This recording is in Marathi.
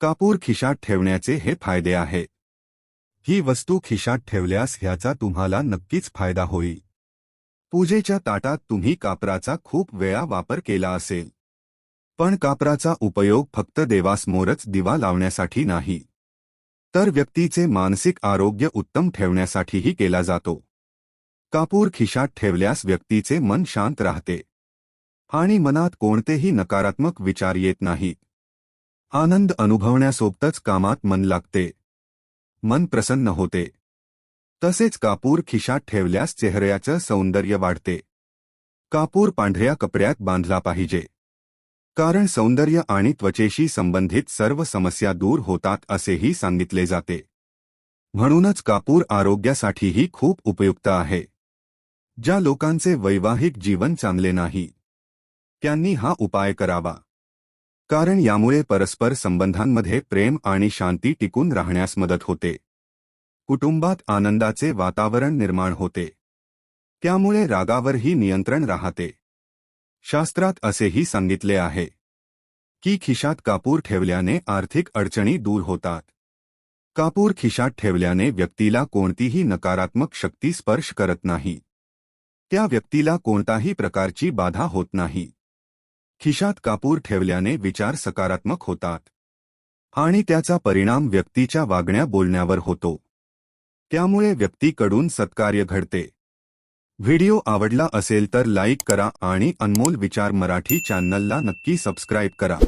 कापूर खिशात ठेवण्याचे हे फायदे आहेत ही वस्तू खिशात ठेवल्यास ह्याचा तुम्हाला नक्कीच फायदा होईल. पूजेच्या ताटात तुम्ही कापराचा खूप वेळा वापर केला असेल. पण कापराचा उपयोग फक्त देवासमोरच दिवा लावण्यासाठी नाही. तर व्यक्तीचे मानसिक आरोग्य उत्तम ठेवण्यासाठीही केला जातो. कापूर खिशात ठेवल्यास व्यक्तीचे मन शांत राहते. आणि मनात कोणतेही नकारात्मक विचार येत नाहीत. आनंद अनुभवण्यासोबतच कामात मन लागते. मन प्रसन्न होते. तसेच कापूर खिशात ठेवल्यास चेहऱ्याचं सौंदर्य वाढते. कापूर पांढऱ्या कपड्यात बांधला पाहिजे. कारण सौंदर्य आणि त्वचेशी संबंधित सर्व समस्या दूर होतात असेही सांगितले जाते. म्हणूनच कापूर आरोग्यासाठीही खूप उपयुक्त आहे. ज्या लोकांचे वैवाहिक जीवन चांगले नाही त्यांनी हा उपाय करावा. कारण यामुळे परस्पर संबंधांमध्ये प्रेम आणि शांती टिकून राहण्यास मदत होते. कुटुंबात आनंदाचे वातावरण निर्माण होते. त्यामुळे रागावरही नियंत्रण राहते. शास्त्रात असेही सांगितले आहे की खिशात कापूर ठेवल्याने आर्थिक अडचणी दूर होतात. कापूर खिशात ठेवल्याने व्यक्तीला कोणतीही नकारात्मक शक्ती स्पर्श करत नाही. त्या व्यक्तीला कोणताही प्रकारची बाधा होत नाही. खिशात कापूर ठेवल्याने विचार सकारात्मक होतात. आणि त्याचा परिणाम व्यक्तीच्या वागण्या बोलण्यावर होतो. त्यामुळे व्यक्तीकडून सत्कार्य घडते. व्हिडिओ आवडला असेल तर लाईक करा आणि अनमोल विचार मराठी चॅनलला नक्की सबस्क्राईब करा.